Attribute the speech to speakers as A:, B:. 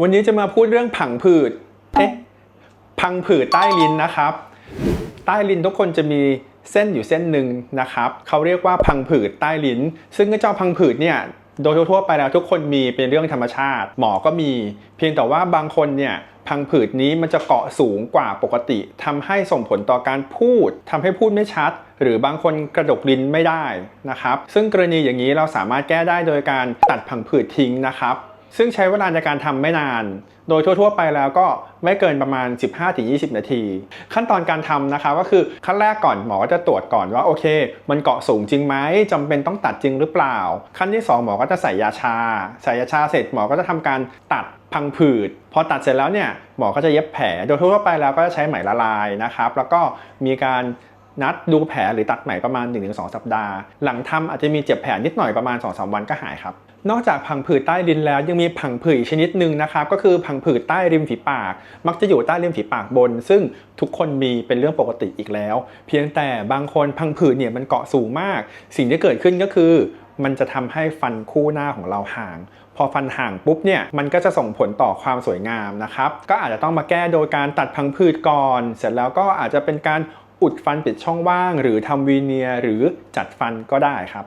A: วันนี้จะมาพูดเรื่องผังผืด เอ๊ะ พังผืดใต้ลิ้นนะครับ ใต้ลิ้นทุกคนจะมีเส้นอยู่เส้นหนึ่งนะครับ เขาเรียกว่าพังผืดใต้ลิ้น ซึ่งเจ้าพังผืดเนี่ยโดยทั่วไปแล้วทุกคนมีเป็นเรื่องธรรมชาติ หมอก็มี เพียงแต่ว่าบางคนเนี่ยพังผืดนี้มันจะเกาะสูงกว่าปกติทำให้ส่งผลต่อการพูดทำให้พูดไม่ชัด หรือบางคนกระดกลิ้นไม่ได้นะครับ ซึ่งกรณีอย่างนี้เราสามารถแก้ได้โดยการตัดพังผืดทิ้งนะครับ ซึ่งใช้เวลาในการทำไม่นาน โดยทั่วๆไปแล้วก็ไม่เกินประมาณ 15-20 นาที ขั้นตอนการทำนะคะก็คือขั้นแรกก่อนหมอก็จะตรวจก่อนว่าโอเค มันเกาะสูงจริงไหมจำเป็นต้องตัดจริงหรือเปล่า ขั้นที่ 2 หมอก็จะใส่ยาชา ใส่ยาชาเสร็จหมอก็จะทำการตัดพังผืด พอตัดเสร็จแล้วเนี่ยหมอก็จะเย็บแผล โดยทั่วๆไปแล้วก็จะใช้ไหมละลายนะครับแล้วก็มีการ นัดดูแผลหรือตัดไหม่ประมาณ 1-2 สัปดาห์ หลังทำอาจจะมีเจ็บแผลนิดหน่อยประมาณ 2-3 วันก็หายครับนอกจากพังผืดใต้ลิ้นแล้วยังมีพังผืดชนิดหนึ่งนะครับก็คือพังผืดใต้ริมฝีปาก มักจะอยู่ใต้ริมฝีปากบน ซึ่งทุกคนมีเป็นเรื่องปกติอีกแล้ว เพียงแต่บางคนพังผืดเนี่ยมันเกาะสูงมาก สิ่งที่เกิดขึ้นก็คือ มันจะทำให้ฟันคู่หน้าของเราห่าง พอฟันห่างปุ๊บเนี่ยมันก็จะส่งผลต่อความสวยงามนะครับก็อาจจะต้องมาแก้โดยการตัดพังผืดก่อน เสร็จแล้วก็อาจจะเป็นการ อุดฟันปิดช่องว่าง หรือทำวีเนียร์หรือจัดฟันก็ได้ครับ